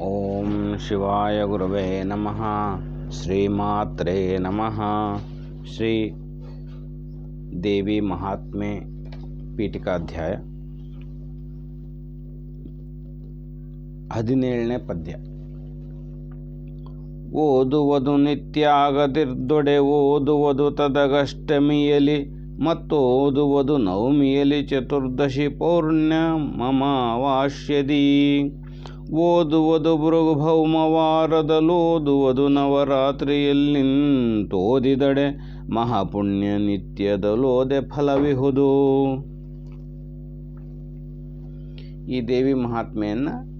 ಓಂ ಶಿವಾಯ ಗುರುವೇ ನಮಃ ಶ್ರೀಮಾತ್ರೇ ನಮಃ ಶ್ರೀ ದೇವಿ ಮಹಾತ್ಮೆ ಪೀಠಿಕಾಧ್ಯಾಯ ಹದಿನೇಳನೇ ಪದ್ಯ. ಓದುವುದು ನಿತ್ಯಾಗದಿರ್ದೊಡೆ ಓದುವುದು ತದಗಷ್ಟಮಿಯಲಿ ಮತ್ತು ಓದುವುದು ನವಮಿಯಲಿ, ಚತುರ್ದಶಿ ಪೌರ್ಣ್ಯ ಮಮಾವಾಸ್ಯದಿ ಓದುವುದು ಭೃಗುಭೌಮವಾರದಲ್ಲೋದುವುದು ನವರಾತ್ರಿಯಲ್ಲಿಂತೋದಿದಡೆ ಮಹಾಪುಣ್ಯ ನಿತ್ಯದಲೋದೆ ಫಲವಿಹುದು. ಈ ದೇವಿ ಮಹಾತ್ಮೆಯನ್ನು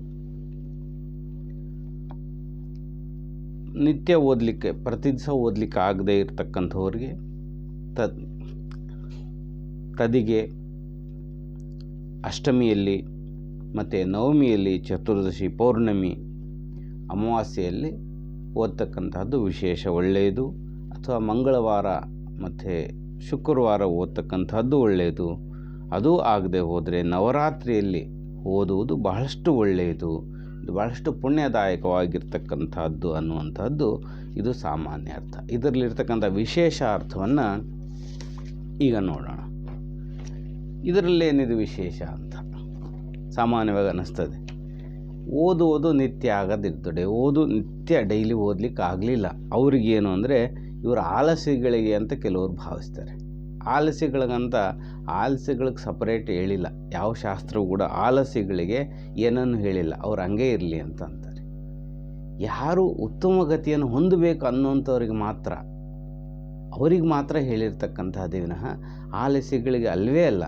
ನಿತ್ಯ ಓದಲಿಕ್ಕೆ, ಪ್ರತಿ ದಿವಸ ಓದಲಿಕ್ಕೆ ಆಗದೆ ಇರತಕ್ಕಂಥವ್ರಿಗೆ ತದ್, ತದಿಗೆ ಅಷ್ಟಮಿಯಲ್ಲಿ ಮತ್ತು ನವಮಿಯಲ್ಲಿ ಚತುರ್ದಶಿ ಪೌರ್ಣಮಿ ಅಮಾವಾಸ್ಯೆಯಲ್ಲಿ ಓದ್ತಕ್ಕಂತಹದ್ದು ವಿಶೇಷ. ಒಳ್ಳೆಯದು. ಅಥವಾ ಮಂಗಳವಾರ ಮತ್ತು ಶುಕ್ರವಾರ ಓದ್ತಕ್ಕಂಥದ್ದು ಒಳ್ಳೆಯದು. ಅದು ಆಗದೆ ಹೋದರೆ ನವರಾತ್ರಿಯಲ್ಲಿ ಓದುವುದು ಬಹಳಷ್ಟು ಒಳ್ಳೆಯದು. ಇದು ಬಹಳಷ್ಟು ಪುಣ್ಯದಾಯಕವಾಗಿರ್ತಕ್ಕಂಥದ್ದು ಅನ್ನುವಂಥದ್ದು ಇದು ಸಾಮಾನ್ಯ ಅರ್ಥ. ಇದರಲ್ಲಿರ್ತಕ್ಕಂಥ ವಿಶೇಷ ಅರ್ಥವನ್ನು ಈಗ ನೋಡೋಣ. ಇದರಲ್ಲೇನಿದು ವಿಶೇಷ ಅಂತ? ಸಾಮಾನ್ಯವಾಗಿ ಅನ್ನಿಸ್ತದೆ. ಓದುವುದು ನಿತ್ಯ ಆಗದಿರ್ತದೆ. ಓದು ನಿತ್ಯ ಡೈಲಿ ಓದಲಿಕ್ಕೆ ಆಗಲಿಲ್ಲ ಅವ್ರಿಗೇನು ಅಂದರೆ ಇವರು ಆಲಸಿಗಳಿಗೆ ಅಂತ ಕೆಲವರು ಭಾವಿಸ್ತಾರೆ. ಆಲಸಿಗಳಿಗಂತ ಆಲಸಿಗಳಿಗೆ ಸಪರೇಟ್ ಹೇಳಿಲ್ಲ. ಯಾವ ಶಾಸ್ತ್ರವೂ ಕೂಡ ಆಲಸಿಗಳಿಗೆ ಏನನ್ನು ಹೇಳಿಲ್ಲ. ಅವ್ರು ಹಂಗೆ ಇರಲಿ ಅಂತ ಅಂತಾರೆ ಯಾರು ಉತ್ತಮ ಗತಿಯನ್ನು ಹೊಂದಬೇಕು ಅನ್ನೋಂಥವ್ರಿಗೆ ಮಾತ್ರ, ಅವ್ರಿಗೆ ಮಾತ್ರ ಹೇಳಿರ್ತಕ್ಕಂತಹ ವಿನಃ ಆಲಸಿಗಳಿಗೆ ಅಲ್ವೇ ಅಲ್ಲ.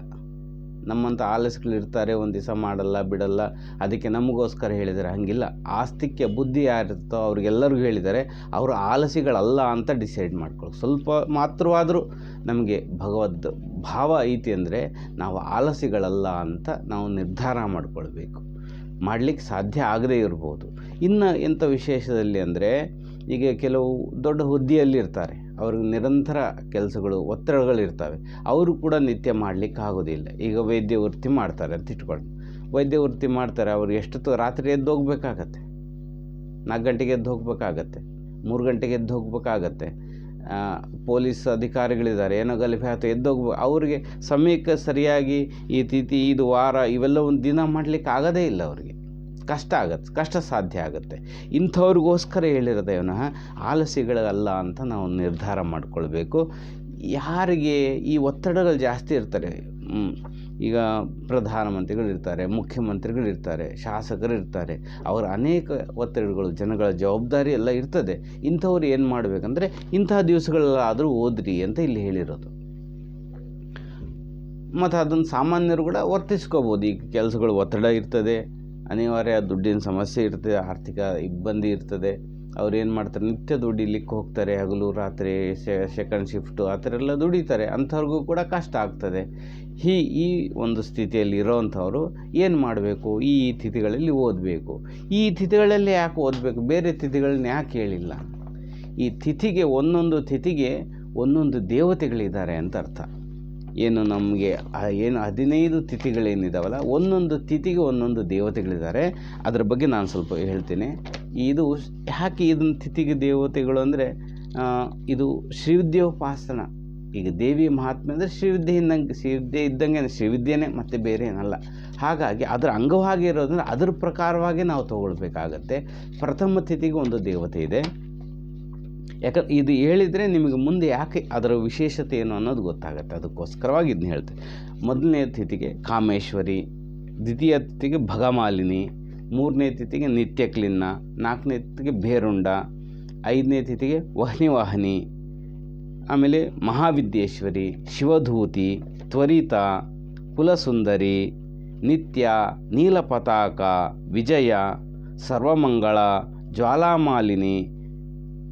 ನಮ್ಮಂಥ ಆಲಸ್ಗಳಿರ್ತಾರೆ ಒಂದು ದಿವಸ ಮಾಡಲ್ಲ, ಬಿಡಲ್ಲ, ಅದಕ್ಕೆ ನಮಗೋಸ್ಕರ ಹೇಳಿದರೆ. ಹಾಗಿಲ್ಲ. ಆಸ್ತಿಕ್ಯ ಬುದ್ಧಿ ಯಾರಿರ್ತೋ ಅವ್ರಿಗೆಲ್ಲರಿಗೂ ಹೇಳಿದ್ದಾರೆ ಅವರು ಆಲಸಿಗಳಲ್ಲ ಅಂತ ಡಿಸೈಡ್ ಮಾಡ್ಕೊಳ್ಳಿ ಸ್ವಲ್ಪ ಮಾತ್ರವಾದರೂ ನಮಗೆ ಭಗವದ್ ಭಾವ ಐತಿ ಅಂದರೆ ನಾವು ಆಲಸಿಗಳಲ್ಲ ಅಂತ ನಾವು ನಿರ್ಧಾರ ಮಾಡಿಕೊಳ್ಬೇಕು. ಮಾಡಲಿಕ್ಕೆ ಸಾಧ್ಯ ಆಗದೇ ಇರ್ಬೋದು. ಇನ್ನು ಎಂಥ ವಿಶೇಷದಲ್ಲಿ ಅಂದರೆ, ಈಗ ಕೆಲವು ದೊಡ್ಡ ಹುದ್ದೆಯಲ್ಲಿ ಇರ್ತಾರೆ. ಅವ್ರಿಗೆ ನಿರಂತರ ಕೆಲಸಗಳು ಒತ್ತಡಗಳಿರ್ತವೆ ಅವರು ಕೂಡ ನಿತ್ಯ ಮಾಡಲಿಕ್ಕೆ ಆಗೋದಿಲ್ಲ. ಈಗ ವೈದ್ಯ ವೃತ್ತಿ ಮಾಡ್ತಾರೆ ಅಂತ ಇಟ್ಕೊಂಡು ವೈದ್ಯ ವೃತ್ತಿ ಮಾಡ್ತಾರೆ, ಅವ್ರು ಎಷ್ಟೊತ್ತು ರಾತ್ರಿ ಎದ್ದು ಹೋಗ್ಬೇಕಾಗತ್ತೆ? ನಾಲ್ಕು ಗಂಟೆಗೆ ಎದ್ದು ಹೋಗ್ಬೇಕಾಗತ್ತೆ? ಮೂರು ಗಂಟೆಗೆ ಎದ್ದು ಹೋಗ್ಬೇಕಾಗತ್ತೆ? ಪೊಲೀಸ್ ಅಧಿಕಾರಿಗಳಿದ್ದಾರೆ, ಏನೋ ಗಲಭೆ ಎದ್ದು ಹೋಗ್ಬೇಕು ಅವರಿಗೆ ಸಮಯಕ್ಕೆ ಸರಿಯಾಗಿ ಈ ತಿಥಿ, ಇದು ವಾರ ಇವೆಲ್ಲ ಒಂದು ದಿನ ಮಾಡಲಿಕ್ಕೆ ಆಗೋದೇ ಇಲ್ಲ ಅವರಿಗೆ. ಕಷ್ಟ ಆಗತ್ತೆ, ಕಷ್ಟ ಸಾಧ್ಯ ಆಗುತ್ತೆ. ಇಂಥವ್ರಿಗೋಸ್ಕರ ಹೇಳಿರೋದೇ ವಿನಃ ಆಲಸಿಗಳಲ್ಲ ಅಂತ ನಾವು ನಿರ್ಧಾರ ಮಾಡಿಕೊಳ್ಬೇಕು. ಯಾರಿಗೆ ಈ ಒತ್ತಡಗಳು ಜಾಸ್ತಿ ಇರ್ತಾರೆ ಈಗ ಪ್ರಧಾನಮಂತ್ರಿಗಳು ಇರ್ತಾರೆ ಶಾಸಕರು ಇರ್ತಾರೆ, ಅವರ ಅನೇಕ ಒತ್ತಡಗಳು, ಜನಗಳ ಜವಾಬ್ದಾರಿ ಎಲ್ಲ ಇರ್ತದೆ. ಇಂಥವ್ರು ಏನು ಮಾಡಬೇಕಂದ್ರೆ ಇಂತಹ ದಿವಸಗಳಲ್ಲಾದರೂ ಓದ್ರಿ ಅಂತ ಇಲ್ಲಿ ಹೇಳಿರೋದು. ಮತ್ತು ಅದನ್ನು ಸಾಮಾನ್ಯರು ಕೂಡ ವರ್ತಿಸ್ಕೋಬೋದು. ಈಗ ಕೆಲಸಗಳು ಒತ್ತಡ ಇರ್ತದೆ ಅನಿವಾರ್ಯ ದುಡ್ಡಿನ ಸಮಸ್ಯೆ ಇರ್ತದೆ, ಆರ್ಥಿಕ ಇಬ್ಬಂದಿ ಇರ್ತದೆ. ಅವ್ರು ಏನು ಮಾಡ್ತಾರೆ? ನಿತ್ಯ ದುಡಿಲಿಕ್ಕೆ ಹೋಗ್ತಾರೆ, ಹಗಲು, ರಾತ್ರಿ ಸೆಕೆಂಡ್ ಶಿಫ್ಟು ಆ ಥರ ಎಲ್ಲ ದುಡಿತಾರೆ. ಅಂಥವ್ರಿಗೂ ಕೂಡ ಕಷ್ಟ ಆಗ್ತದೆ. ಹೀ, ಈ ಒಂದು ಸ್ಥಿತಿಯಲ್ಲಿ ಇರೋವಂಥವ್ರು ಏನು ಮಾಡಬೇಕು? ಈ ತಿಥಿಗಳಲ್ಲಿ ಓದಬೇಕು. ಈ ತಿಥಿಗಳಲ್ಲಿ ಯಾಕೆ ಓದಬೇಕು? ಬೇರೆ ತಿಥಿಗಳನ್ನ ಯಾಕೆ ಹೇಳಿಲ್ಲ? ಈ ತಿಥಿಗೆ, ಒಂದೊಂದು ತಿಥಿಗೆ ಒಂದೊಂದು ದೇವತೆಗಳಿದ್ದಾರೆ ಅಂತ ಅರ್ಥ. ಏನು ನಮಗೆ ಏನು ಹದಿನೈದು ತಿಥಿಗಳೇನಿದ್ದಾವಲ್ಲ ಒಂದೊಂದು ತಿಥಿಗೆ ಒಂದೊಂದು ದೇವತೆಗಳಿದ್ದಾರೆ. ಅದರ ಬಗ್ಗೆ ನಾನು ಸ್ವಲ್ಪ ಹೇಳ್ತೀನಿ. ಇದು ಯಾಕೆ ಇದನ್ನು ತಿಥಿಗೆ ದೇವತೆಗಳು ಅಂದರೆ ಇದು ಶ್ರೀವಿದ್ಯೋಪಾಸನ. ಈಗ ದೇವಿ ಮಹಾತ್ಮೆ ಅಂದರೆ ಶ್ರೀವಿದ್ಯೆ ಇದ್ದಂಗೆ ಶ್ರೀವಿದ್ಯೆ ಇದ್ದಂಗೆ ಶ್ರೀವಿದ್ಯೆನೇ ಮತ್ತು ಬೇರೆ ಏನಲ್ಲ. ಹಾಗಾಗಿ ಅದರ ಅಂಗವಾಗಿ ಇರೋದ್ರಿಂದ ಅದ್ರ ಪ್ರಕಾರವಾಗಿ ನಾವು ತಗೊಳ್ಬೇಕಾಗತ್ತೆ. ಪ್ರಥಮ ತಿಥಿಗೆ ಒಂದು ದೇವತೆ ಇದೆ. ಯಾಕಂದ್ರೆ ಇದು ಹೇಳಿದರೆ ನಿಮಗೆ ಮುಂದೆ ಯಾಕೆ ಅದರ ವಿಶೇಷತೆ ಏನು ಅನ್ನೋದು ಗೊತ್ತಾಗುತ್ತೆ. ಅದಕ್ಕೋಸ್ಕರವಾಗಿ ಇದನ್ನ ಹೇಳ್ತೇನೆ ಮೊದಲನೇ ತಿಥಿಗೆ ಕಾಮೇಶ್ವರಿ, ದ್ವಿತೀಯ ತಿಥಿಗೆ ಭಗಮಾಲಿನಿ, ಮೂರನೇ ತಿಥಿಗೆ ನಿತ್ಯಕ್ಲಿನ್ನ, ನಾಲ್ಕನೇ ತಿಥಿಗೆ ಭೇರುಂಡ, ಐದನೇ ತಿಥಿಗೆ ವಹ್ನಿವಾಹಿನಿ, ಆಮೇಲೆ ಮಹಾವಿದ್ಯೇಶ್ವರಿ, ಶಿವಧೂತಿ, ತ್ವರಿತ, ಕುಲಸುಂದರಿ, ನಿತ್ಯ, ನೀಲಪತಾಕ, ವಿಜಯ, ಸರ್ವಮಂಗಳ, ಜ್ವಾಲಾಮಾಲಿನಿ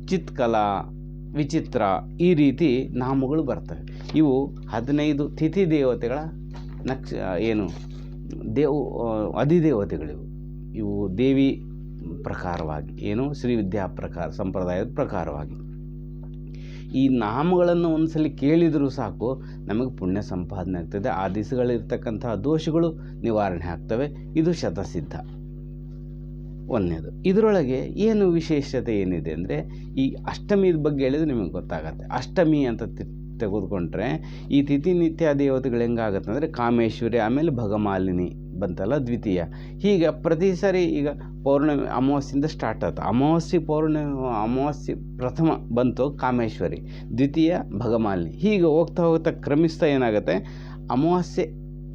ಚಿತ್ಕಲಾ, ವಿಚಿತ್ರ ಈ ರೀತಿ ನಾಮಗಳು ಬರ್ತವೆ. ಇವು ಹದಿನೈದು ತಿಥಿ ದೇವತೆಗಳ ನಕ್ಷ, ಏನು, ದೇವು ಅಧಿದೇವತೆಗಳಿವು. ಇವು ದೇವಿ ಪ್ರಕಾರವಾಗಿ, ಏನು ಶ್ರೀವಿದ್ಯಾ ಪ್ರಕಾರ, ಸಂಪ್ರದಾಯದ ಪ್ರಕಾರವಾಗಿ. ಈ ನಾಮಗಳನ್ನು ಒಂದ್ಸಲಿ ಕೇಳಿದರೂ ಸಾಕು, ನಮಗೆ ಪುಣ್ಯ ಸಂಪಾದನೆ ಆಗ್ತದೆ. ಆ ದಿಸಗಳಿರ್ತಕ್ಕಂತಹ ದೋಷಗಳು ನಿವಾರಣೆ ಆಗ್ತವೆ. ಇದು ಶತಸಿದ್ಧ. ಒಂದನೇದು. ಇದರೊಳಗೆ ಏನು ವಿಶೇಷತೆ ಏನಿದೆ ಅಂದರೆ, ಈ ಅಷ್ಟಮಿದ ಬಗ್ಗೆ ಹೇಳಿದ್ರೆ ನಿಮಗೆ ಗೊತ್ತಾಗತ್ತೆ. ಅಷ್ಟಮಿ ಅಂತ ತೆಗೆದುಕೊಂಡ್ರೆ ಈ ತಿಥಿ ನಿತ್ಯ ದೇವತೆಗಳು ಹೆಂಗಾಗತ್ತೆ ಅಂದರೆ ಕಾಮೇಶ್ವರಿ, ಆಮೇಲೆ ಭಗಮಾಲಿನಿ ಬಂತಲ್ಲ ದ್ವಿತೀಯ. ಹೀಗೆ ಪ್ರತಿ ಸಾರಿ ಈಗ ಪೌರ್ಣಮಿ ಅಮಾವಾಸ್ಯಿಂದ ಸ್ಟಾರ್ಟ್ ಆಯ್ತು ಅಮಾವಾಸ್ಯೆ ಪೌರ್ಣಮಿ ಅಮಾವಾಸ್ಯೆ ಪ್ರಥಮ ಬಂತು ಕಾಮೇಶ್ವರಿ, ದ್ವಿತೀಯ ಭಗಮಾಲಿನಿ. ಹೀಗೆ ಹೋಗ್ತಾ ಹೋಗ್ತಾ ಕ್ರಮಿಸ್ತಾ ಏನಾಗುತ್ತೆ? ಅಮಾವಾಸ್ಯೆ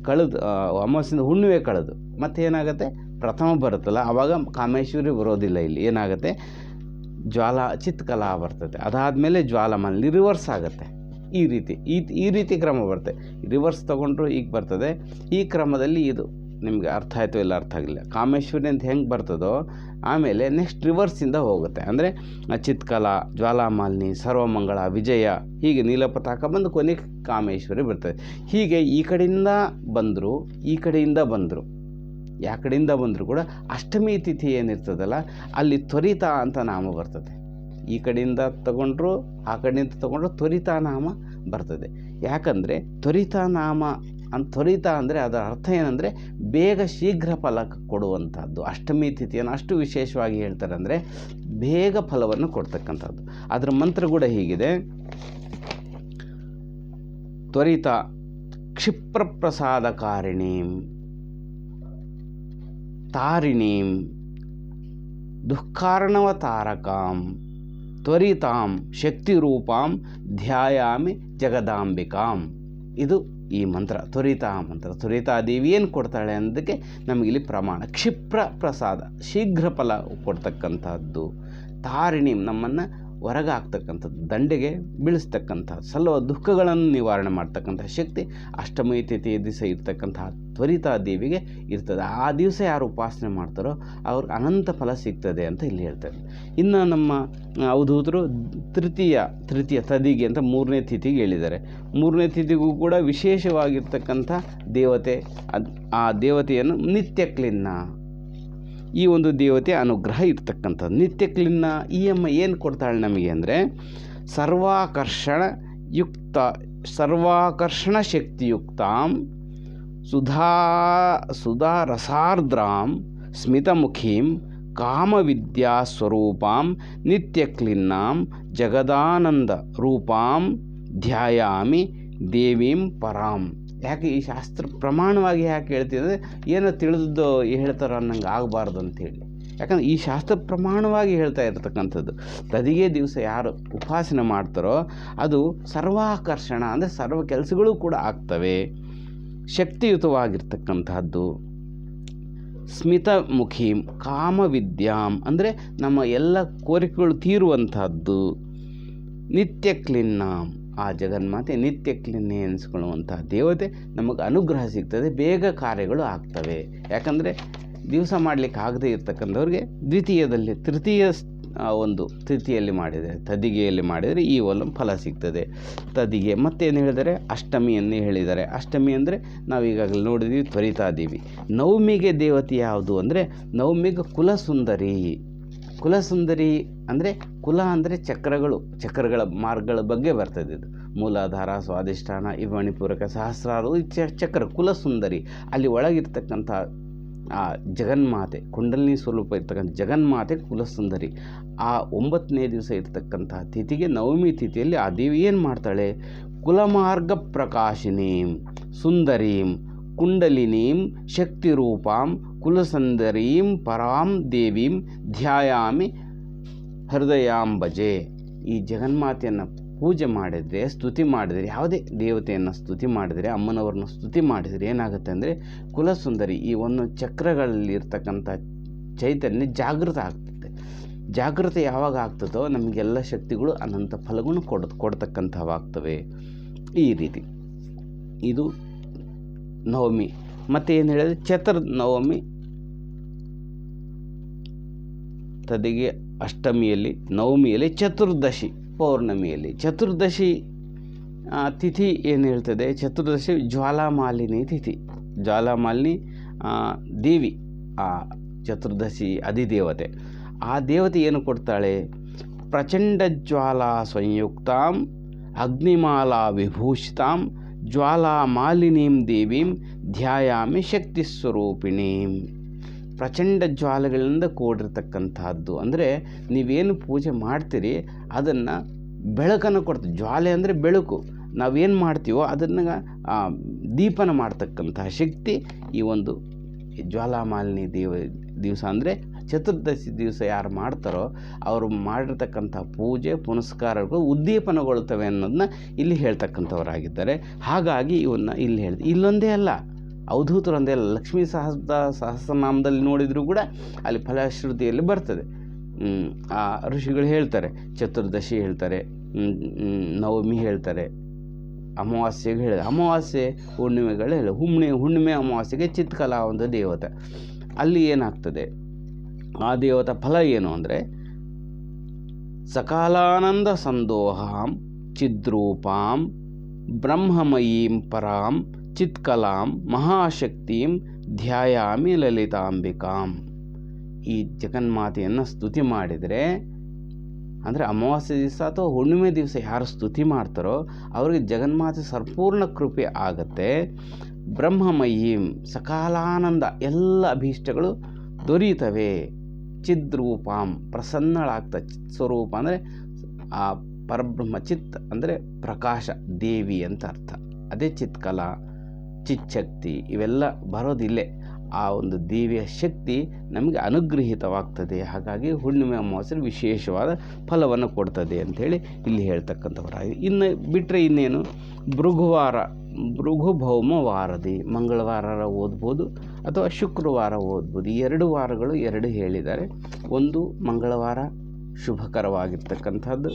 ಕಳೆದು ಅಮಾವಾಸ್ಯಿಂದ ಹುಣ್ಣಿಮೆ ಕಳೆದು, ಮತ್ತೆ ಏನಾಗುತ್ತೆ? ಪ್ರಥಮ ಬರುತ್ತಲ್ಲ ಆವಾಗ ಕಾಮೇಶ್ವರಿ ಬರೋದಿಲ್ಲ ಇಲ್ಲಿ. ಏನಾಗುತ್ತೆ? ಜ್ವಾಲ ಚಿತ್ಕಲಾ ಬರ್ತದೆ. ಅದಾದಮೇಲೆ ಜ್ವಾಲಮಾಲಿನಿ ರಿವರ್ಸ್ ಆಗುತ್ತೆ. ಈ ರೀತಿ, ಈ ಈ ರೀತಿ ಕ್ರಮ ಬರುತ್ತೆ. ರಿವರ್ಸ್ ತೊಗೊಂಡ್ರು ಈಗ ಬರ್ತದೆ. ಈ ಕ್ರಮದಲ್ಲಿ ಇದು ನಿಮಗೆ ಅರ್ಥ ಆಯಿತು ಇಲ್ಲ ಅರ್ಥ ಆಗಿಲ್ಲ. ಕಾಮೇಶ್ವರಿ ಅಂತ ಹೆಂಗೆ ಬರ್ತದೋ, ಆಮೇಲೆ ನೆಕ್ಸ್ಟ್ ರಿವರ್ಸಿಂದ ಹೋಗುತ್ತೆ. ಅಂದರೆ ಚಿತ್ಕಲಾ, ಜ್ವಾಲಾಮಾಲಿನಿ, ಸರ್ವಮಂಗಳ, ವಿಜಯ, ಹೀಗೆ ನೀಲಪತಾಕ ಬಂದು ಕೊನೆಗೆ ಕಾಮೇಶ್ವರಿ ಬರ್ತದೆ. ಹೀಗೆ ಈ ಕಡೆಯಿಂದ ಬಂದರು, ಈ ಕಡೆಯಿಂದ ಬಂದರು. ಯಾ ಕಡೆಯಿಂದ ಬಂದರೂ ಕೂಡ ಅಷ್ಟಮಿ ತಿಥಿ ಏನಿರ್ತದಲ್ಲ, ಅಲ್ಲಿ ತ್ವರಿತ ಅಂತ ನಾಮ ಬರ್ತದೆ. ಈ ಕಡೆಯಿಂದ ತಗೊಂಡ್ರು, ಆ ಕಡೆಯಿಂದ ತಗೊಂಡ್ರು ತ್ವರಿತ ನಾಮ ಬರ್ತದೆ. ಯಾಕಂದರೆ ತ್ವರಿತ ನಾಮ ಅಂತ ತ್ವರಿತ ಅಂದರೆ ಅದರ ಅರ್ಥ ಏನಂದರೆ ಬೇಗ ಶೀಘ್ರ ಫಲ ಕೊಡುವಂಥದ್ದು ಅಷ್ಟಮಿ ತಿಥಿಯನ್ನು ಅಷ್ಟು ವಿಶೇಷವಾಗಿ ಹೇಳ್ತಾರೆ ಅಂದರೆ ಬೇಗ ಫಲವನ್ನು ಕೊಡ್ತಕ್ಕಂಥದ್ದು. ಅದರ ಮಂತ್ರ ಕೂಡ ಹೀಗಿದೆ. ತ್ವರಿತ ಕ್ಷಿಪ್ರ ಪ್ರಸಾದಕಾರಿಣೀಂ ತಾರಿಣೀಂ ದುಃಖಾರ್ಣವತಾರಕಾಂ ತ್ವರಿತಾಂ ಶಕ್ತಿರೂಪಾಂ ಧ್ಯಾಯಾಮಿ ಜಗದಾಂಬಿಕಾಂ. ಇದು ಈ ಮಂತ್ರ, ತ್ವರಿತ ಮಂತ್ರ. ತ್ವರಿತಾ ದೇವಿ ಏನು ಕೊಡ್ತಾಳೆ ಅನ್ನೋದಕ್ಕೆ ನಮಗಿಲ್ಲಿ ಪ್ರಮಾಣ, ಕ್ಷಿಪ್ರ ಪ್ರಸಾದ, ಶೀಘ್ರ ಫಲ ಕೊಡ್ತಕ್ಕಂಥದ್ದು. ತಾರಿಣಿ ನಮ್ಮನ್ನು ಹೊರಗೆ ಹಾಕ್ತಕ್ಕಂಥದ್ದು ದಂಡೆಗೆ ಬೀಳಿಸ್ತಕ್ಕಂಥ ಸಲ್ಲುವ ದುಃಖಗಳನ್ನು ನಿವಾರಣೆ ಮಾಡ್ತಕ್ಕಂಥ ಶಕ್ತಿ ಅಷ್ಟಮಿ ತಿಥಿಯ ದಿವಸ ಇರ್ತಕ್ಕಂತಹ ತ್ವರಿತ ದೇವಿಗೆ ಇರ್ತದೆ. ಆ ದಿವಸ ಯಾರು ಉಪಾಸನೆ ಮಾಡ್ತಾರೋ ಅವ್ರಿಗೆ ಅನಂತ ಫಲ ಸಿಗ್ತದೆ ಅಂತ ಇಲ್ಲಿ ಹೇಳ್ತಾರೆ. ಇನ್ನು ನಮ್ಮ ಅವಧೂತರು ತೃತೀಯ ತೃತೀಯ ತದಿಗೆ ಅಂತ ಮೂರನೇ ತಿಥಿಗೆ ಹೇಳಿದ್ದಾರೆ. ಮೂರನೇ ತಿಥಿಗೂ ಕೂಡ ವಿಶೇಷವಾಗಿರ್ತಕ್ಕಂಥ ದೇವತೆ ಆ ದೇವತೆಯನ್ನು ನಿತ್ಯ ಕ್ಲಿನ್ನ ಈ ಒಂದು ದೇವತೆ ಅನುಗ್ರಹ ಇರ್ತಕ್ಕಂಥದ್ದು ನಿತ್ಯ ಕ್ಲಿನ್ನ ಈ ಅಮ್ಮ ಏನು ಕೊಡ್ತಾಳೆ ನಮಗೆ ಅಂದರೆ ಸರ್ವಾಕರ್ಷಣ ಯುಕ್ತ, ಸರ್ವಾಕರ್ಷಣ ಶಕ್ತಿಯುಕ್ತಾಂ ಸುಧಾ ಸುಧಾ ರಸಾರ್ದ್ರಾಂ ಸ್ಮಿತಮುಖೀಂ ಕಾಮವಿದ್ಯಾ ಸ್ವರೂಪಾಂ ನಿತ್ಯಕ್ಲಿನ್ನಾಂ ಜಗದಾನಂದ ರೂಪಾಂ ಧ್ಯಾಯಾಮಿ ದೇವೀಂ ಪರಾಂ. ಯಾಕೆ ಈ ಶಾಸ್ತ್ರ ಪ್ರಮಾಣವಾಗಿ ಯಾಕೆ ಹೇಳ್ತಿದ್ರೆ ಏನೋ ತಿಳಿದದ್ದು ಹೇಳ್ತಾರೋ ಅನ್ನಂಗೆ ಆಗಬಾರ್ದು ಅಂತೇಳಿ ಯಾಕಂದ್ರೆ ಈ ಶಾಸ್ತ್ರ ಪ್ರಮಾಣವಾಗಿ ಹೇಳ್ತಾ ಇರತಕ್ಕಂಥದ್ದು. ತದಿಗೆ ದಿವಸ ಯಾರು ಉಪಾಸನೆ ಮಾಡ್ತಾರೋ ಅದು ಸರ್ವಾಕರ್ಷಣ, ಅಂದರೆ ಸರ್ವ ಕೆಲಸಗಳು ಕೂಡ ಆಗ್ತವೆ. ಶಕ್ತಿಯುತವಾಗಿರ್ತಕ್ಕಂಥದ್ದು. ಸ್ಮಿತಮುಖೀಂ ಕಾಮವಿದ್ಯಾಂ, ಅಂದರೆ ನಮ್ಮ ಎಲ್ಲ ಕೋರಿಕೆಗಳು ತೀರುವಂಥದ್ದು. ನಿತ್ಯ ಕ್ಲಿನ್ನಾಂ ಆ ಜಗನ್ಮಾತೆ ನಿತ್ಯ ಕ್ಲಿನ್ನೆ ಎನಿಸ್ಕೊಳ್ಳುವಂತಹ ದೇವತೆ ನಮಗೆ ಅನುಗ್ರಹ ಸಿಗ್ತದೆ, ಬೇಗ ಕಾರ್ಯಗಳು ಆಗ್ತವೆ. ಯಾಕಂದರೆ ದಿವಸ ಮಾಡಲಿಕ್ಕೆ ಆಗದೇ ಇರ್ತಕ್ಕಂಥವ್ರಿಗೆ ದ್ವಿತೀಯದಲ್ಲಿ, ತೃತೀಯ ಒಂದು ತೃತೀಯಲ್ಲಿ ಮಾಡಿದರೆ, ತದಿಗೆಯಲ್ಲಿ ಮಾಡಿದರೆ ಈ ಒಲಂ ಫಲ ಸಿಗ್ತದೆ. ತದಿಗೆ ಮತ್ತೇನು ಹೇಳಿದರೆ, ಅಷ್ಟಮಿಯನ್ನು ಹೇಳಿದ್ದಾರೆ. ಅಷ್ಟಮಿ ಅಂದರೆ ನಾವು ಈಗಾಗಲೇ ನೋಡಿದ್ವಿ, ತ್ವರಿತಾದೇವಿ. ನವಮಿಗೆ ದೇವತೆ ಯಾವುದು ಅಂದರೆ, ನವಮಿಗೆ ಕುಲಸುಂದರಿ. ಕುಲಸುಂದರಿ ಅಂದರೆ ಕುಲ ಅಂದರೆ ಚಕ್ರಗಳು, ಚಕ್ರಗಳ ಮಾರ್ಗಗಳ ಬಗ್ಗೆ ಬರ್ತದೆ ಇದು. ಮೂಲಾಧಾರ, ಸ್ವಾಧಿಷ್ಠಾನ ಈ ಮಣಿಪೂರಕ ಸಹಸ್ರಾರು ಚ- ಚಕ್ರ, ಕುಲಸುಂದರಿ. ಅಲ್ಲಿ ಒಳಗಿರ್ತಕ್ಕಂಥ, ಆ, ಜಗನ್ಮಾತೆ, ಕುಂಡಲಿನಿ ಸ್ವರೂಪ ಇರ್ತಕ್ಕಂಥ ಜಗನ್ಮಾತೆ ಕುಲಸುಂದರಿ. ಆ ಒಂಬತ್ತನೇ ದಿವಸ ಇರ್ತಕ್ಕಂಥ ತಿಥಿಗೆ ನವಮಿ ತಿಥಿಯಲ್ಲಿ ಆ ದೇವಿ ಏನು ಮಾಡ್ತಾಳೆ? ಕುಲಮಾರ್ಗ ಪ್ರಕಾಶಿನೀಂ, ಸುಂದರೀಂ ಕುಂಡಲಿನೀಂ, ಶಕ್ತಿರೂಪಾಂ, ಕುಲಸುಂದರೀಂ, ಪರಾಂ ದೇವೀಂ, ಧ್ಯಾಯಾಮಿ ಹೃದಯಾಂಬಜೆ. ಈ ಜಗನ್ಮಾತೆಯನ್ನು ಪೂಜೆ ಮಾಡಿದರೆ, ಸ್ತುತಿ ಮಾಡಿದರೆ, ಯಾವುದೇ ದೇವತೆಯನ್ನು ಸ್ತುತಿ ಮಾಡಿದರೆ, ಅಮ್ಮನವ್ರನ್ನ ಸ್ತುತಿ ಮಾಡಿದರೆ ಏನಾಗುತ್ತೆ ಅಂದರೆ, ಕುಲಸುಂದರಿ ಈ ಒಂದು ಚಕ್ರಗಳಲ್ಲಿ ಇರ್ತಕ್ಕಂಥ ಚೈತನ್ಯ ಜಾಗೃತ ಆಗ್ತದೆ. ಜಾಗೃತ ಯಾವಾಗ ಆಗ್ತದೋ, ನಮಗೆಲ್ಲ ಶಕ್ತಿಗಳು ಅನಂತ ಫಲಗಳು ಕೊಡ, ಕೊಡ್ತಕ್ಕಂಥವಾಗ್ತವೆ. ಈ ರೀತಿ. ಇದು ನವಮಿ. ಮತ್ತು ಏನು ಹೇಳಿದ್ರೆ ಚತುರ್ ನವಮಿ. ತದಿಗೆ ಅಷ್ಟಮಿಯಲ್ಲಿ, ನವಮಿಯಲ್ಲಿ ಚತುರ್ದಶಿ, ಪೌರ್ಣಮಿಯಲ್ಲಿ. ಚತುರ್ದಶಿ ತಿಥಿ ಏನು ಹೇಳ್ತದೆ? ಚತುರ್ದಶಿ ಜ್ವಾಲಾಮಾಲಿನಿ ತಿಥಿ. ಜ್ವಾಲಾಮಾಲಿನಿ ದೇವಿ, ಆ, ಚತುರ್ದಶಿ ಅಧಿದೇವತೆ. ಆ ದೇವತೆ ಏನು ಕೊಡ್ತಾಳೆ? ಪ್ರಚಂಡ ಜ್ವಾಲಾ ಸಂಯುಕ್ತಾಂ ಅಗ್ನಿಮಾಲಾ ವಿಭೂಷಿತಾಂ ಜ್ವಾಲಾ ಮಾಲಿನೀಂ ದೇವೀಂ ಧ್ಯಾಯಾಮಿ ಶಕ್ತಿ ಸ್ವರೂಪಿಣೀಂ ಪ್ರಚಂಡ ಜ್ವಾಲೆಗಳಿಂದ ಕೂಡಿರ್ತಕ್ಕಂಥದ್ದು ಅಂದರೆ ನೀವೇನು ಪೂಜೆ ಮಾಡ್ತೀರಿ, ಅದನ್ನು ಬೆಳಕನ್ನು ಕೊಡ್ತೀವಿ ಜ್ವಾಲೆ ಅಂದರೆ ಬೆಳಕು. ನಾವೇನು ಮಾಡ್ತೀವೋ ಅದನ್ನು ದೀಪನ ಮಾಡ್ತಕ್ಕಂತಹ ಶಕ್ತಿ ಈ ಒಂದು ಜ್ವಾಲಾಮಾಲಿನಿ ದೇವ ದಿವಸ ಅಂದರೆ ಚತುರ್ದಶಿ ದಿವಸ ಯಾರು ಮಾಡ್ತಾರೋ ಅವರು ಮಾಡಿರ್ತಕ್ಕಂಥ ಪೂಜೆ, ಪುನಸ್ಕಾರಗಳು ಉದ್ದೀಪನಗೊಳ್ತವೆ ಅನ್ನೋದನ್ನ ಇಲ್ಲಿ ಹೇಳ್ತಕ್ಕಂಥವರಾಗಿದ್ದಾರೆ. ಹಾಗಾಗಿ ಇವನ್ನ ಇಲ್ಲಿ ಹೇಳಿದೆ ಇಲ್ಲೊಂದೇ ಅಲ್ಲ ಅವಧೂತರೊಂದೇ ಅಲ್ಲ, ಲಕ್ಷ್ಮೀ ಸಹಸ್ರ ಸಹಸ್ರನಾಮದಲ್ಲಿ ನೋಡಿದರೂ ಕೂಡ ಅಲ್ಲಿ ಫಲಶ್ರುತಿಯಲ್ಲಿ ಬರ್ತದೆ. ಆ ಋಷಿಗಳು ಹೇಳ್ತಾರೆ, ಚತುರ್ದಶಿ ಹೇಳ್ತಾರೆ ನವಮಿ ಹೇಳ್ತಾರೆ, ಅಮಾವಾಸ್ಯೆಗೆ ಹೇಳಿದೆ ಅಮಾವಾಸ್ಯೆ ಹುಣ್ಣಿಮೆಗಳು ಹೇಳಿ ಹುಣ್ಣಿಮೆ ಹುಣ್ಣಿಮೆ ಅಮಾವಾಸ್ಯೆಗೆ ಚಿತ್ಕಲಾ ಒಂದು ದೇವತೆ. ಅಲ್ಲಿ ಏನಾಗ್ತದೆ? ಆ ದೇವತ ಫಲ ಏನು ಅಂದರೆ, ಸಕಾಲಾನಂದ ಸಂದೋಹಾಂ ಚಿದ್ರೂಪಾಂ ಬ್ರಹ್ಮಮಯೀಂ ಪರಾಂ ಚಿತ್ಕಲಾಂ ಮಹಾಶಕ್ತಿಂ ಧ್ಯಾಯಾಮಿ ಲಲಿತಾಂಬಿಕಾಂ. ಈ ಜಗನ್ಮಾತೆಯನ್ನು ಸ್ತುತಿ ಮಾಡಿದರೆ, ಅಂದರೆ ಅಮಾವಾಸ್ಯೆ ದಿವಸ ಅಥವಾ ಹುಣ್ಣಿಮೆ ದಿವಸ ಯಾರು ಸ್ತುತಿ ಮಾಡ್ತಾರೋ ಅವರಿಗೆ ಜಗನ್ಮಾತೆ ಸಂಪೂರ್ಣ ಕೃಪೆ ಆಗುತ್ತೆ. ಬ್ರಹ್ಮಮಯೀಂ ಸಕಾಲಾನಂದ ಎಲ್ಲ ಅಭೀಷ್ಟಗಳು ದೊರೆಯುತ್ತವೆ ಚಿದ್ರೂಪಾಂ, ಪ್ರಸನ್ನಳಾಗ್ತ ಸ್ವರೂಪ ಅಂದರೆ ಆ ಪರಬ್ರಹ್ಮ ಚಿತ್ ಅಂದರೆ ಪ್ರಕಾಶ, ದೇವಿ ಅಂತ ಅರ್ಥ. ಅದೇ ಚಿತ್ಕಲಾ, ಚಿಚ್ಛಕ್ತಿ ಇವೆಲ್ಲ ಬರೋದಿಲ್ಲೇ. ಆ ಒಂದು ದೇವಿಯ ಶಕ್ತಿ ನಮಗೆ ಅನುಗ್ರಹಿತವಾಗ್ತದೆ. ಹಾಗಾಗಿ ಹುಣ್ಣಿಮೆ ಅಮಾವಾಸ್ಯೆ ವಿಶೇಷವಾದ ಫಲವನ್ನು ಕೊಡ್ತದೆ ಅಂಥೇಳಿ ಇಲ್ಲಿ ಹೇಳ್ತಕ್ಕಂಥವರಾಗಿ. ಇನ್ನು ಬಿಟ್ಟರೆ ಇನ್ನೇನು? ಭೃಗುವಾರ ಭೃಗು ಭೌಮ ವಾರದಿ, ಮಂಗಳವಾರ ಓದ್ಬೋದು. ಅಥವಾ ಶುಕ್ರವಾರ ಓದ್ಬೋದು. ಎರಡು ವಾರಗಳು ಎರಡು ಹೇಳಿದ್ದಾರೆ. ಒಂದು ಮಂಗಳವಾರ ಶುಭಕರವಾಗಿರ್ತಕ್ಕಂಥದ್ದು.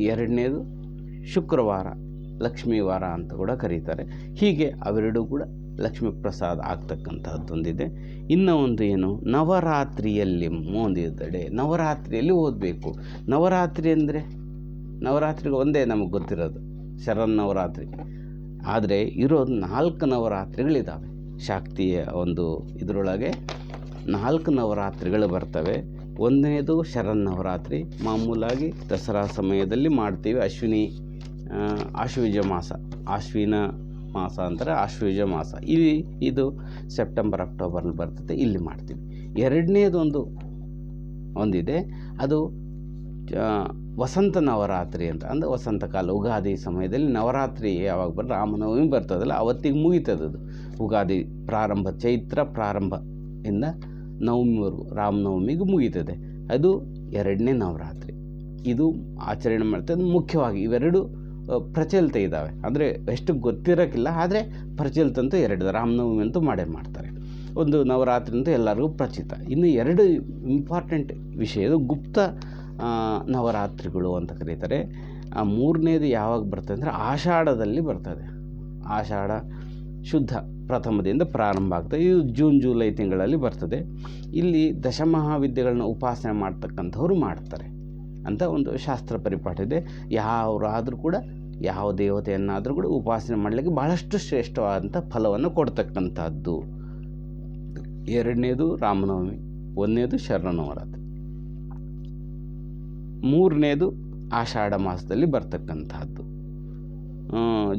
ಎರಡನೇದು ಶುಕ್ರವಾರ, ಲಕ್ಷ್ಮೀ ವಾರ ಅಂತ ಕೂಡ ಕರೀತಾರೆ. ಹೀಗೆ ಅವೆರಡೂ ಕೂಡ ಲಕ್ಷ್ಮೀ ಪ್ರಸಾದ ಆಗ್ತಕ್ಕಂಥದ್ದೊಂದಿದೆ. ಇನ್ನು ಒಂದು ಏನು? ನವರಾತ್ರಿಯಲ್ಲಿ ಒಂದಿದೆ ನವರಾತ್ರಿಯಲ್ಲಿ ಓದಬೇಕು. ನವರಾತ್ರಿ ಅಂದರೆ? ನವರಾತ್ರಿಗೆ ಒಂದೇ ನಮಗೆ ಗೊತ್ತಿರೋದು. ಶರನ್ನವರಾತ್ರಿ. ಆದರೆ ಇರೋದು ನಾಲ್ಕು ನವರಾತ್ರಿಗಳಿದ್ದಾವೆ ಶಾಕ್ತಿಯ ಒಂದು ಇದರೊಳಗೆ ನಾಲ್ಕು ನವರಾತ್ರಿಗಳು ಬರ್ತವೆ. ಒಂದನೇದು ಶರನ್ನವರಾತ್ರಿ ಮಾಮೂಲಾಗಿ ದಸರಾ ಸಮಯದಲ್ಲಿ ಮಾಡ್ತೀವಿ ಅಶ್ವಿನಿ ಆಶ್ವೀಜ ಮಾಸ. ಆಶ್ವಿನ ಮಾಸ ಅಂತಾರೆ ಆಶ್ವೀಜ ಮಾಸ. ಇಲ್ಲಿ ಇದು ಸೆಪ್ಟೆಂಬರ್, ಅಕ್ಟೋಬರ್ನಲ್ಲಿ ಬರ್ತದೆ. ಇಲ್ಲಿ ಮಾಡ್ತೀವಿ. ಎರಡನೇದೊಂದು ಒಂದಿದೆ. ಅದು ವಸಂತ ನವರಾತ್ರಿ ಅಂತ. ಅಂದರೆ ವಸಂತ ಕಾಲ, ಉಗಾದಿ ಸಮಯದಲ್ಲಿ ನವರಾತ್ರಿ ಯಾವಾಗ ಬರ್, ರಾಮನವಮಿ ಬರ್ತದಲ್ಲ, ಅವತ್ತಿಗೆ ಮುಗೀತದದು ಉಗಾದಿ ಪ್ರಾರಂಭ, ಚೈತ್ರ ಪ್ರಾರಂಭ ಇಂದ ನವಮಿವರೆಗೂ, ರಾಮನವಮಿಗೆ ಮುಗೀತದೆ. ಅದು ಎರಡನೇ ನವರಾತ್ರಿ. ಇದು ಆಚರಣೆ ಮಾಡ್ತದೆ ಮುಖ್ಯವಾಗಿ ಇವೆರಡು ಪ್ರಚಲಿತ ಇದ್ದಾವೆ ಅಂದರೆ ಎಷ್ಟು ಗೊತ್ತಿರೋಕ್ಕಿಲ್ಲ ಆದರೆ ಪ್ರಚಲಿತ ಅಂತೂ ಎರಡು, ರಾಮನವಮಿ ಅಂತೂ ಮಾಡೇ ಮಾಡ್ತಾರೆ. ಒಂದು ನವರಾತ್ರಿ ಅಂತೂ ಎಲ್ಲರಿಗೂ ಪ್ರಚಿತ. ಇನ್ನು ಎರಡು ಇಂಪಾರ್ಟೆಂಟ್ ವಿಷಯ ಗುಪ್ತ ನವರಾತ್ರಿಗಳು ಅಂತ ಕರೀತಾರೆ. ಆ, ಮೂರನೇದು ಯಾವಾಗ ಬರ್ತದೆ ಅಂದರೆ ಆಷಾಢದಲ್ಲಿ ಬರ್ತದೆ. ಆಷಾಢ ಶುದ್ಧ ಪ್ರಥಮದಿಂದ ಪ್ರಾರಂಭ ಆಗ್ತದೆ. ಇದು ಜೂನ್, ಜುಲೈ ತಿಂಗಳಲ್ಲಿ ಬರ್ತದೆ. ಇಲ್ಲಿ ದಶಮಹಾವಿದ್ಯೆಗಳನ್ನ ಉಪಾಸನೆ ಮಾಡ್ತಕ್ಕಂಥವ್ರು ಮಾಡ್ತಾರೆ ಅಂತ ಒಂದು ಶಾಸ್ತ್ರ ಪರಿಪಾಠ ಇದೆ. ಯಾವರಾದರೂ ಕೂಡ, ಯಾವ ದೇವತೆಯನ್ನಾದರೂ ಕೂಡ ಉಪಾಸನೆ ಮಾಡಲಿಕ್ಕೆ ಬಹಳಷ್ಟು ಶ್ರೇಷ್ಠವಾದಂಥ ಫಲವನ್ನು ಕೊಡ್ತಕ್ಕಂಥದ್ದು. ಎರಡನೇದು ರಾಮನವಮಿ, ಒಂದನೇದು ಶರಣನವರಾತ್ರಿ ಮೂರನೇದು ಆಷಾಢ ಮಾಸದಲ್ಲಿ ಬರ್ತಕ್ಕಂಥದ್ದು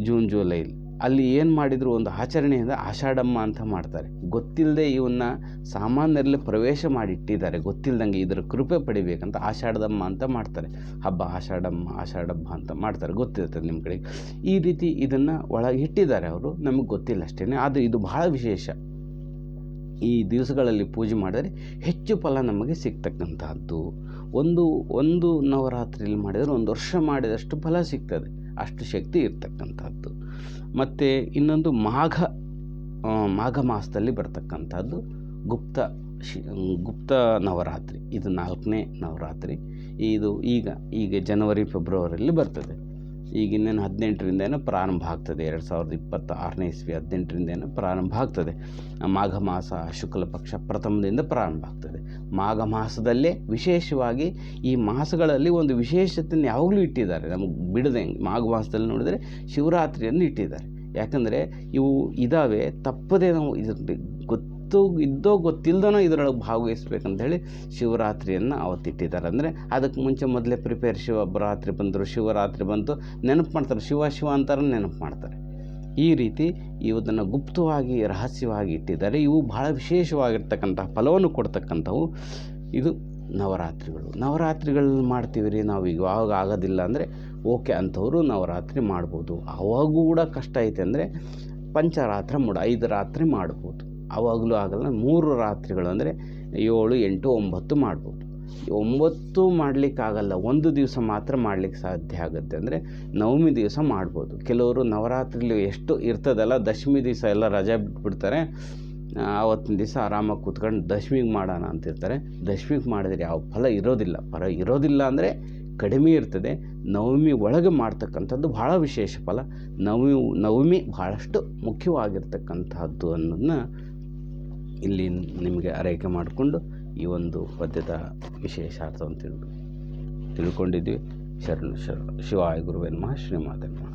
ಜೂನ್ ಜುಲೈಲಿ ಅಲ್ಲಿ ಏನು ಮಾಡಿದ್ರು ಒಂದು ಆಚರಣೆಯಿಂದ ಆಷಾಢಮ್ಮ ಅಂತ ಮಾಡ್ತಾರೆ. ಗೊತ್ತಿಲ್ಲದೆ ಇವನ್ನ ಸಾಮಾನ್ಯರಲ್ಲಿ ಪ್ರವೇಶ ಮಾಡಿಟ್ಟಿದ್ದಾರೆ. ಗೊತ್ತಿಲ್ಲದಂಗೆ ಇದರ ಕೃಪೆ ಪಡಿಬೇಕಂತ ಆಷಾಢದಮ್ಮ ಅಂತ ಮಾಡ್ತಾರೆ. ಹಬ್ಬ ಆಷಾಢಮ್ಮ, ಆಷಾಢಬ್ಬ ಅಂತ ಮಾಡ್ತಾರೆ. ಗೊತ್ತಿರ್ತದೆ ನಿಮ್ಮ ಕಡೆಗೆ. ಈ ರೀತಿ ಇದನ್ನು ಒಳಗೆ ಇಟ್ಟಿದ್ದಾರೆ ಅವರು. ನಮಗೆ ಗೊತ್ತಿಲ್ಲ ಅಷ್ಟೇ ಆದರೆ ಇದು ಬಹಳ ವಿಶೇಷ. ಈ ದಿವಸಗಳಲ್ಲಿ ಪೂಜೆ ಮಾಡಿದರೆ ಹೆಚ್ಚು ಫಲ ನಮಗೆ ಸಿಗ್ತಕ್ಕಂತಹದ್ದು. ಒಂದು ಒಂದು ನವರಾತ್ರಿಯಲ್ಲಿ ಮಾಡಿದರೆ ಒಂದು ವರ್ಷ ಮಾಡಿದಷ್ಟು ಫಲ ಸಿಗ್ತದೆ. ಅಷ್ಟು ಶಕ್ತಿ ಇರ್ತಕ್ಕಂಥದ್ದು. ಮತ್ತು ಇನ್ನೊಂದು ಮಾಘ ಮಾಘ ಮಾಸದಲ್ಲಿ ಬರ್ತಕ್ಕಂಥದ್ದು ಗುಪ್ತ ಶಿ, ಗುಪ್ತ ನವರಾತ್ರಿ. ಇದು ನಾಲ್ಕನೇ ನವರಾತ್ರಿ. ಇದು ಈಗ ಈಗ ಜನವರಿ ಫೆಬ್ರವರಿಯಲ್ಲಿ ಬರ್ತದೆ. ಈಗ ಇನ್ನೇನು ಹದಿನೆಂಟರಿಂದ ಏನು ಪ್ರಾರಂಭ ಆಗ್ತದೆ. ಎರಡು ಸಾವಿರದ ಇಪ್ಪತ್ತ ಆರನೇ ಇಸ್ವಿ ಹದಿನೆಂಟರಿಂದ ಏನೋ ಪ್ರಾರಂಭ ಆಗ್ತದೆ. ಮಾಘ ಮಾಸ ಶುಕ್ಲ ಪಕ್ಷ ಪ್ರಥಮದಿಂದ ಪ್ರಾರಂಭ ಆಗ್ತದೆ. ಮಾಘ ಮಾಸದಲ್ಲೇ ವಿಶೇಷವಾಗಿ ಈ ಮಾಸಗಳಲ್ಲಿ ಒಂದು ವಿಶೇಷತೆಯನ್ನು ಯಾವಾಗಲೂ ಇಟ್ಟಿದ್ದಾರೆ. ನಮಗೆ ಬಿಡದೆ ಮಾಘ ಮಾಸದಲ್ಲಿ ನೋಡಿದರೆ ಶಿವರಾತ್ರಿಯನ್ನು ಇಟ್ಟಿದ್ದಾರೆ. ಯಾಕಂದರೆ ಇವು ಇದಾವೆ. ತಪ್ಪದೇ ನಾವು ಇದರಲ್ಲಿ ಗೊತ್ತು ಇದ್ದೋ ಗೊತ್ತಿಲ್ಲದನೋ ಇದರೊಳಗೆ ಭಾಗವಹಿಸ್ಬೇಕಂತ ಹೇಳಿ ಶಿವರಾತ್ರಿಯನ್ನು ಅವತ್ತಿಟ್ಟಿದ್ದಾರೆ. ಅಂದರೆ ಅದಕ್ಕೆ ಮುಂಚೆ ಮೊದಲೇ ಪ್ರಿಪೇರ್ ಶಿವರಾತ್ರಿ ಬಂದರು, ಶಿವರಾತ್ರಿ ಬಂತು, ನೆನಪು ಮಾಡ್ತಾರೆ. ಶಿವ ಶಿವ ಅಂತಾರೆ ನೆನಪು ಮಾಡ್ತಾರೆ. ಈ ರೀತಿ ಇವುದನ್ನು ಗುಪ್ತವಾಗಿ, ರಹಸ್ಯವಾಗಿ ಇಟ್ಟಿದ್ದಾರೆ. ಇವು ಬಹಳ ವಿಶೇಷವಾಗಿರ್ತಕ್ಕಂಥ ಫಲವನ್ನು ಕೊಡ್ತಕ್ಕಂಥವು ಇದು ನವರಾತ್ರಿಗಳು. ನವರಾತ್ರಿಗಳು ಮಾಡ್ತೀವಿ ರೀ ನಾವು ಯಾವಾಗ ಆಗೋದಿಲ್ಲ ಅಂದರೆ ಓಕೆ ಅಂಥವರು ನವರಾತ್ರಿ ಮಾಡ್ಬೋದು. ಅವಾಗೂ ಕೂಡ ಕಷ್ಟ ಐತೆ ಅಂದರೆ ಪಂಚರಾತ್ರಿ ಮೂಡ, ಐದು ರಾತ್ರಿ ಮಾಡ್ಬೋದು. ಆವಾಗಲೂ ಆಗಲ್ಲ, ಮೂರು ರಾತ್ರಿಗಳು ಅಂದರೆ ಏಳು, ಎಂಟು, ಒಂಬತ್ತು ಮಾಡ್ಬೋದು. ಒಂಬತ್ತು ಮಾಡಲಿಕ್ಕಾಗಲ್ಲ, ಒಂದು ದಿವಸ ಮಾತ್ರ ಮಾಡಲಿಕ್ಕೆ ಸಾಧ್ಯ ಆಗುತ್ತೆ ಅಂದರೆ ನವಮಿ ದಿವಸ ಮಾಡ್ಬೋದು. ಕೆಲವರು ನವರಾತ್ರಿಲಿ ಎಷ್ಟು ಇರ್ತದಲ್ಲ, ದಶಮಿ ದಿವಸ ಎಲ್ಲ ರಜೆ ಬಿಟ್ಬಿಡ್ತಾರೆ. ಆವತ್ತಿನ ದಿವಸ ಆರಾಮಾಗಿ ಕೂತ್ಕೊಂಡು ದಶಮಿಗೆ ಮಾಡೋಣ ಅಂತಿರ್ತಾರೆ. ದಶಮಿಗೆ ಮಾಡಿದ್ರೆ ಯಾವ ಫಲ ಇರೋದಿಲ್ಲ. ಫಲ ಇರೋದಿಲ್ಲ ಅಂದರೆ ಕಡಿಮೆ ಇರ್ತದೆ. ನವಮಿ ಒಳಗೆ ಮಾಡ್ತಕ್ಕಂಥದ್ದು ಭಾಳ ವಿಶೇಷ ಫಲ. ನವಮಿ ನವಮಿ ಭಾಳಷ್ಟು ಮುಖ್ಯವಾಗಿರ್ತಕ್ಕಂಥದ್ದು ಅನ್ನೋದನ್ನ ಇಲ್ಲಿ ನಿಮಗೆ ಆರೈಕೆ ಮಾಡಿಕೊಂಡು ಈ ಒಂದು ಪದ್ಯದ ವಿಶೇಷಾರ್ಥವನ್ನು ತಿಳ್ದು ತಿಳ್ಕೊಂಡಿದ್ವಿ. ಶರಣ ಶರ ಶಿವಾಯ ಗುರುವೇ ನಮಃ. ಶ್ರೀಮಾತೆ ನಮಃ.